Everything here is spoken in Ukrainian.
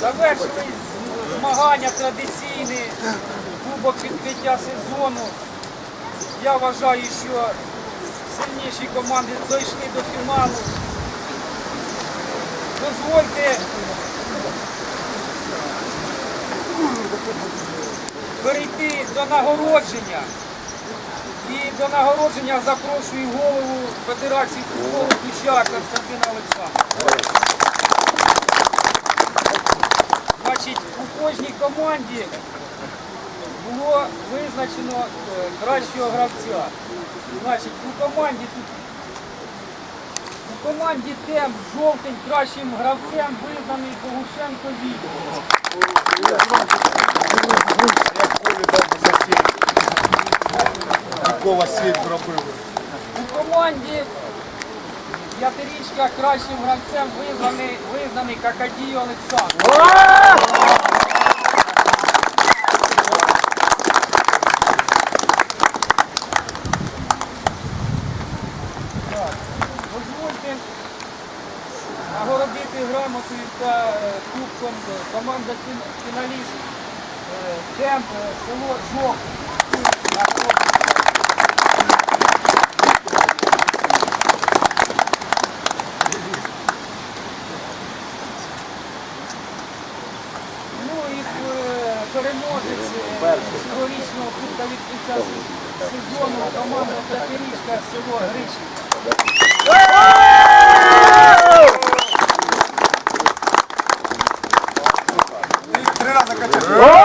Завершили змагання традиційні, кубок відкриття сезону. Я вважаю, що сильніші команди дійшли до фіналу. Дозвольте перейти до нагородження. І до нагородження запрошую голову Федерації футболу Кущак Константина Олександровича. Значить, у кожній команді було визначено е, кращого гравця. Значить, у команді тут у команді тем жовтень кращим гравцем визнаний Богушенко Віктор. У команді п'ятирічка кращим гравцем визнаний, визнаний Какадій Олександр. Дозвольте нагородити грамотою та е, кубком команда фін- фіналіст е, Темп, е, село Жок. Ну переможець цьогорічного кубка відкриття сезону команда П'ятирічка село Гришів. Whoa!